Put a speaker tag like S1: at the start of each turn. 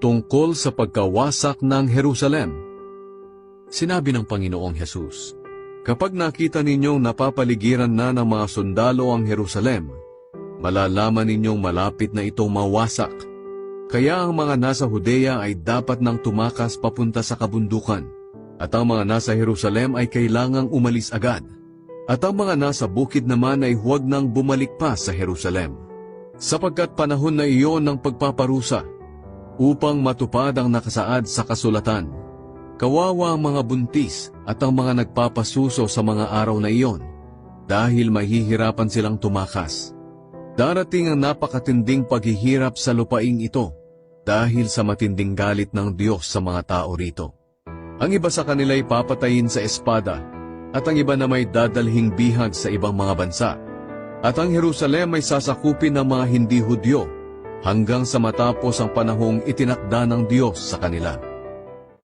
S1: tungkol sa pagkawasak ng Jerusalem. Sinabi ng Panginoong Hesus, Kapag nakita ninyong napapaligiran na ng mga sundalo ang Jerusalem, malalaman ninyong malapit na itong mawasak. Kaya ang mga nasa Judea ay dapat nang tumakas papunta sa kabundukan, at ang mga nasa Jerusalem ay kailangang umalis agad. At ang mga nasa bukid naman ay huwag nang bumalik pa sa Jerusalem. Sapagkat panahon na iyon ng pagpaparusa, upang matupad ang nakasaad sa kasulatan. Kawawa ang mga buntis at ang mga nagpapasuso sa mga araw na iyon, dahil mahihirapan silang tumakas. Darating ang napakatinding paghihirap sa lupaing ito, dahil sa matinding galit ng Diyos sa mga tao rito. Ang iba sa kanila ay papatayin sa espada, at ang iba na may dadalhing bihag sa ibang mga bansa. At ang Jerusalem ay sasakupin ng mga hindi Hudyo, hanggang sa matapos ang panahong itinakda ng Diyos sa kanila.